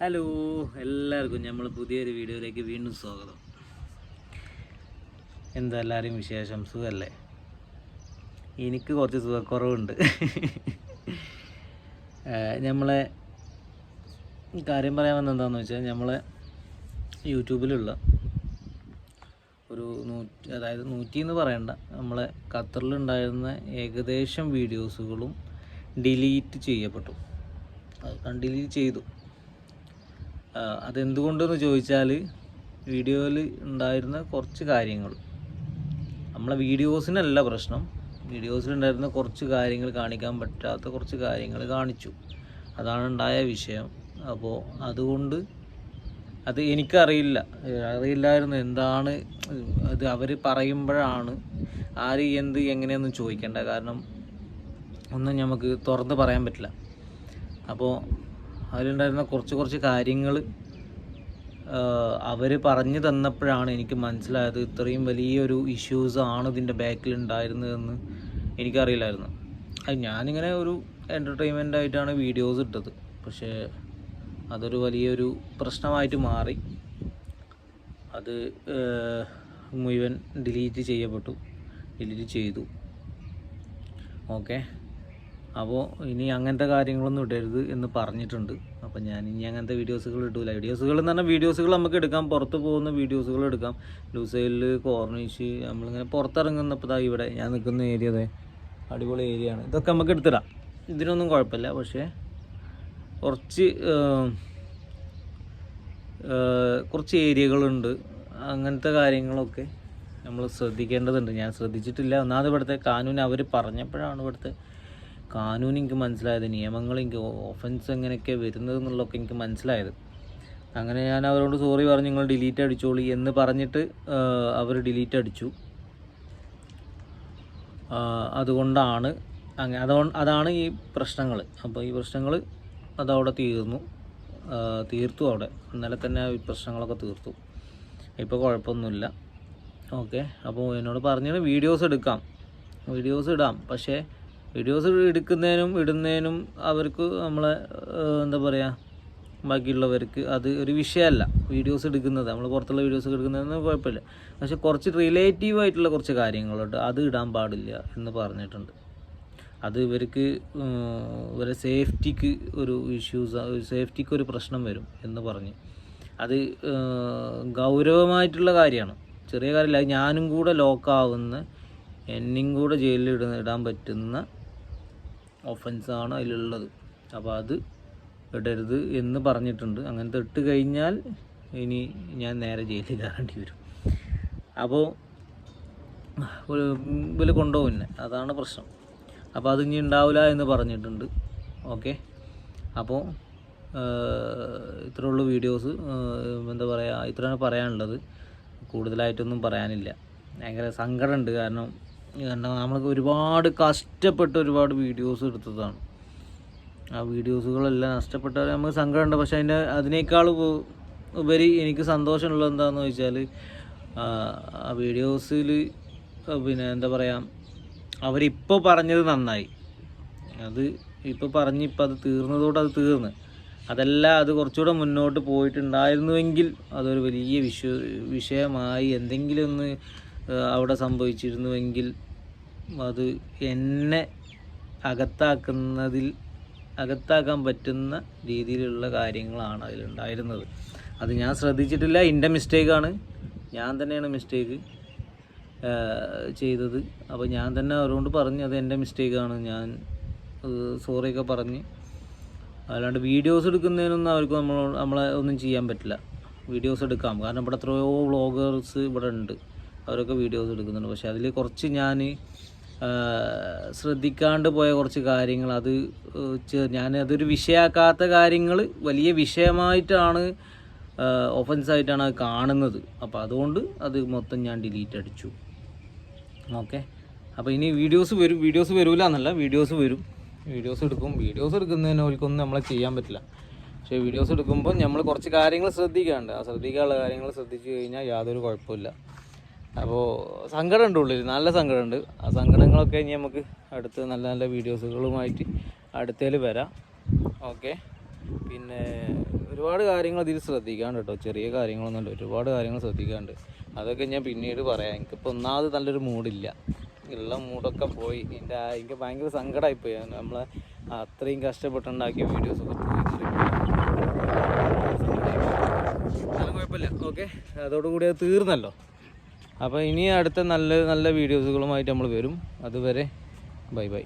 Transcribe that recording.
Hello എല്ലാവർക്കും നമ്മൾ പുതിയൊരു വീഡിയോയിലേക്ക് വീണ്ടും സ്വാഗതം. എന്താ എല്ലാവരെയും വിശേഷം? സുഖമല്ലേ എനിക്ക് കുറച്ച് സുഖക്കുറവുണ്ട്. നമ്മളെ കാര്യം പറയാൻ വന്നത് എന്താണെന്ന് വെച്ചാൽ നമ്മളെ യൂട്യൂബിലുള്ള ഒരു നൂറ്റി അതായത് നൂറ്റി എന്ന് പറയണ്ട നമ്മളെ ഖത്തറിലുണ്ടായിരുന്ന ഏകദേശം വീഡിയോസുകളും ഡിലീറ്റ് ചെയ്യപ്പെട്ടു. അത് ഡിലീറ്റ് ചെയ്തു. അതെന്തുകൊണ്ടെന്ന് ചോദിച്ചാൽ വീഡിയോയിൽ ഉണ്ടായിരുന്ന കുറച്ച് കാര്യങ്ങൾ നമ്മളെ വീഡിയോസിനല്ല പ്രശ്നം. വീഡിയോസിലുണ്ടായിരുന്ന കുറച്ച് കാര്യങ്ങൾ കാണിക്കാൻ പറ്റാത്ത കുറച്ച് കാര്യങ്ങൾ കാണിച്ചു. അതാണ് ഉണ്ടായ വിഷയം. അപ്പോൾ അതുകൊണ്ട് അത് എനിക്കറിയില്ല. അറിയില്ലായിരുന്നു എന്താണ് അത് അവർ പറയുമ്പോഴാണ് ആര് എന്ത് എങ്ങനെയൊന്നും ചോദിക്കേണ്ട കാരണം ഒന്നും നമുക്ക് തുറന്ന് പറയാൻ പറ്റില്ല. അപ്പോൾ അതിലുണ്ടായിരുന്ന കുറച്ച് കുറച്ച് കാര്യങ്ങൾ അവർ പറഞ്ഞു തന്നപ്പോഴാണ് എനിക്ക് മനസ്സിലായത് ഇത്രയും വലിയൊരു ഇഷ്യൂസ് ആണ് ഇതിന്റെ ബാക്കിൽ ഉണ്ടായിരുന്നതെന്ന് എനിക്കറിയില്ലായിരുന്നു. അത് ഞാനിങ്ങനെ ഒരു എന്റർടൈൻമെന്റ് ആയിട്ടാണ് വീഡിയോസ് ഇട്ടത്. പക്ഷേ അതൊരു വലിയൊരു പ്രശ്നമായിട്ട് മാറി. അത് മുഴുവൻ ഡിലീറ്റ് ചെയ്യപ്പെട്ടു. ഡിലീറ്റ് ചെയ്തു. ഓക്കെ അപ്പോൾ ഇനി അങ്ങനത്തെ കാര്യങ്ങളൊന്നും ഇടരുത് എന്ന് പറഞ്ഞിട്ടുണ്ട്. അപ്പോൾ ഞാൻ ഇനി അങ്ങനത്തെ വീഡിയോസുകൾ ഇടൂല. വീഡിയോസുകൾ എന്ന് പറഞ്ഞാൽ വീഡിയോസുകൾ നമുക്ക് എടുക്കാം. പുറത്ത് പോകുന്ന വീഡിയോസുകൾ എടുക്കാം. ലൂസൈലിൽ കോർണിഷ് നമ്മളിങ്ങനെ പുറത്തിറങ്ങുന്നപ്പോൾ താ ഇവിടെ ഞാൻ നിൽക്കുന്ന ഏരിയ അതെ അടിപൊളി ഏരിയ ആണ്. ഇതൊക്കെ നമുക്ക് എടുത്തിടാം. ഇതിനൊന്നും കുഴപ്പമില്ല. പക്ഷേ കുറച്ച് കുറച്ച് ഏരിയകളുണ്ട് അങ്ങനത്തെ കാര്യങ്ങളൊക്കെ നമ്മൾ ശ്രദ്ധിക്കേണ്ടതുണ്ട്. ഞാൻ ശ്രദ്ധിച്ചിട്ടില്ല. ഒന്നാമത് ഇവിടുത്തെ കാനൂൻ അവർ പറഞ്ഞപ്പോഴാണ് ഇവിടുത്തെ കാനൂൻ എനിക്ക് മനസ്സിലായത് നിയമങ്ങൾ എനിക്ക് ഓഫൻസ് എങ്ങനെയൊക്കെ വരുന്നത് എന്നുള്ളതൊക്കെ എനിക്ക് മനസ്സിലായത്. അങ്ങനെ ഞാൻ അവരോട് സോറി പറഞ്ഞു നിങ്ങൾ ഡിലീറ്റ് അടിച്ചോളി എന്ന് പറഞ്ഞിട്ട് അവർ ഡിലീറ്റ് അടിച്ചു. അതുകൊണ്ടാണ് അങ്ങനെ അതുകൊണ്ട് അതാണ് ഈ പ്രശ്നങ്ങൾ അപ്പോൾ ഈ പ്രശ്നങ്ങൾ അതവിടെ തീർന്നു. തീർത്തു അവിടെ. ഇന്നലെ തന്നെ ഈ പ്രശ്നങ്ങളൊക്കെ തീർത്തു. ഇപ്പോൾ കുഴപ്പമൊന്നുമില്ല. ഓക്കെ. അപ്പോൾ എന്നോട് പറഞ്ഞത് വീഡിയോസ് എടുക്കാം. വീഡിയോസ് ഇടാം. പക്ഷേ വീഡിയോസ് എടുക്കുന്നതിനും ഇടുന്നതിനും അവർക്ക് നമ്മളെ എന്താ പറയുക ബാക്കിയുള്ളവർക്ക് അത് ഒരു വിഷയമല്ല. വീഡിയോസ് എടുക്കുന്നത് നമ്മൾ പുറത്തുള്ള വീഡിയോസ് എടുക്കുന്നതെന്ന് കുഴപ്പമില്ല. പക്ഷെ കുറച്ച് റിലേറ്റീവ് ആയിട്ടുള്ള കുറച്ച് കാര്യങ്ങളുണ്ട്. അത് ഇടാൻ പാടില്ല എന്ന് പറഞ്ഞിട്ടുണ്ട്. അത് ഇവർക്ക് ഇവരെ സേഫ്റ്റിക്ക് ഒരു ഇഷ്യൂസ് സേഫ്റ്റിക്ക് ഒരു പ്രശ്നം വരും എന്ന് പറഞ്ഞ്. അത് ഗൗരവമായിട്ടുള്ള കാര്യമാണ്. ചെറിയ കാര്യമില്ല ഞാനും കൂടെ ലോക്കാവുന്ന എന്നെയും കൂടെ ജയിലിൽ ഇട ഇടാൻ പറ്റുന്ന ഒഫൻസാണ് അതിലുള്ളത്. അപ്പോൾ അത് ഇടരുത് എന്ന് പറഞ്ഞിട്ടുണ്ട്. അങ്ങനത്തെ ഇട്ട് കഴിഞ്ഞാൽ ഇനി ഞാൻ നേരെ ജയിലിൽ കയറേണ്ടി വരും. അപ്പോൾ ഇവർ കൊണ്ടുപോകും എന്നെ അതാണ് പ്രശ്നം. അപ്പോൾ അത് ഇനി ഉണ്ടാവില്ല എന്ന് പറഞ്ഞിട്ടുണ്ട്. ഓക്കെ? അപ്പോൾ ഇത്രയുള്ള വീഡിയോസ്. എന്താ പറയുക ഇത്രയാണ് പറയാനുള്ളത്. കൂടുതലായിട്ടൊന്നും പറയാനില്ല. ഭയങ്കര സങ്കടമുണ്ട്. കാരണം കാരണം നമ്മൾക്ക് ഒരുപാട് കഷ്ടപ്പെട്ട് ഒരുപാട് വീഡിയോസ് എടുത്തതാണ്. ആ വീഡിയോസുകളെല്ലാം നഷ്ടപ്പെട്ടവരെ നമുക്ക് സങ്കടമുണ്ട്. പക്ഷേ അതിന്റെ അതിനേക്കാൾ ഉപ- ഉപരി എനിക്ക് സന്തോഷമുള്ളത് എന്താണെന്ന് വെച്ചാൽ ആ വീഡിയോസിൽ പിന്നെ എന്താ പറയുക അവരിപ്പോൾ പറഞ്ഞത് നന്നായി. അത് ഇപ്പോൾ പറഞ്ഞ് ഇപ്പം അത് തീർന്നതോടെ അത് തീർന്ന്. അതല്ല അത് കുറച്ചുകൂടെ മുന്നോട്ട് പോയിട്ടുണ്ടായിരുന്നുവെങ്കിൽ അതൊരു വലിയ വിഷ വിഷയമായി. എന്തെങ്കിലും ഒന്ന് അവിടെ സംഭവിച്ചിരുന്നുവെങ്കിൽ അത് എന്നെ അകത്താക്കുന്നതിൽ അകത്താക്കാൻ പറ്റുന്ന രീതിയിലുള്ള കാര്യങ്ങളാണ് അതിലുണ്ടായിരുന്നത്. അത് ഞാൻ ശ്രദ്ധിച്ചിട്ടില്ല. എന്റെ മിസ്റ്റേക്കാണ്. ഞാൻ തന്നെയാണ് മിസ്റ്റേക്ക് ചെയ്തത്. അപ്പോൾ ഞാൻ തന്നെ അവരോട് പറഞ്ഞു അത് എന്റെ മിസ്റ്റേക്കാണ്. ഞാൻ സോറിയൊക്കെ പറഞ്ഞ്. അല്ലാണ്ട് വീഡിയോസ് എടുക്കുന്നതിനൊന്നും അവർക്ക് നമ്മൾ നമ്മളെ ഒന്നും ചെയ്യാൻ പറ്റില്ല. വീഡിയോസ് എടുക്കാം. കാരണം ഇവിടെ എത്രയോ വ്ളോഗേഴ്സ് ഇവിടെ ഉണ്ട്. അവരൊക്കെ വീഡിയോസ് എടുക്കുന്നുണ്ട്. പക്ഷേ അതിൽ കുറച്ച് ഞാൻ ശ്രദ്ധിക്കാണ്ട് പോയ കുറച്ച് കാര്യങ്ങൾ. അത് ഞാൻ അതൊരു വിഷയമാക്കാത്ത കാര്യങ്ങൾ വലിയ വിഷയമായിട്ടാണ് ഒഫൻസ് ആയിട്ടാണ് അത് കാണുന്നത്. അപ്പോൾ അതുകൊണ്ട് അത് മൊത്തം ഞാൻ ഡിലീറ്റ് അടിച്ചു. ഓക്കെ? അപ്പോൾ ഇനി വീഡിയോസ് വരും. വീഡിയോസ് വരില്ല എന്നല്ല വീഡിയോസ് വരും. വീഡിയോസ് എടുക്കും. വീഡിയോസ് എടുക്കുന്നതിന് അവർക്കൊന്നും നമ്മളെ ചെയ്യാൻ പറ്റില്ല. പക്ഷേ വീഡിയോസ് എടുക്കുമ്പോൾ നമ്മൾ കുറച്ച് കാര്യങ്ങൾ ശ്രദ്ധിക്കാണ്ട് ആ ശ്രദ്ധിക്കാനുള്ള കാര്യങ്ങൾ ശ്രദ്ധിച്ചു കഴിഞ്ഞാൽ യാതൊരു കുഴപ്പമില്ല അപ്പോൾ സങ്കടമുണ്ട് ഉള്ളിൽ നല്ല സങ്കടമുണ്ട്. ആ സങ്കടങ്ങളൊക്കെ ഇനി നമുക്ക് അടുത്ത് നല്ല നല്ല വീഡിയോസുകളുമായിട്ട് അടുത്തേൽ വരാം. ഓക്കെ. പിന്നെ ഒരുപാട് കാര്യങ്ങൾ ഇതിൽ ശ്രദ്ധിക്കാണ്ട് കേട്ടോ. ചെറിയ കാര്യങ്ങളൊന്നുമല്ല ഒരുപാട് കാര്യങ്ങൾ ശ്രദ്ധിക്കാണ്ട് അതൊക്കെ ഞാൻ പിന്നീട് പറയാം. എനിക്കിപ്പോൾ ഒന്നാമത് നല്ലൊരു മൂഡില്ല ഉള്ള മൂഡൊക്കെ പോയി. എന്റെ എനിക്ക് ഭയങ്കര സങ്കടമായിപ്പോയി നമ്മളെ അത്രയും കഷ്ടപ്പെട്ടുണ്ടാക്കിയ വീഡിയോസൊക്കെ പോയി കുഴപ്പമില്ല. ഓക്കെ. അതോടുകൂടി അത് തീർന്നല്ലോ. അപ്പോൾ ഇനി അടുത്ത നല്ല നല്ല വീഡിയോസുകളുമായിട്ട് നമ്മൾ വരും. അതുവരെ ബൈ ബൈ.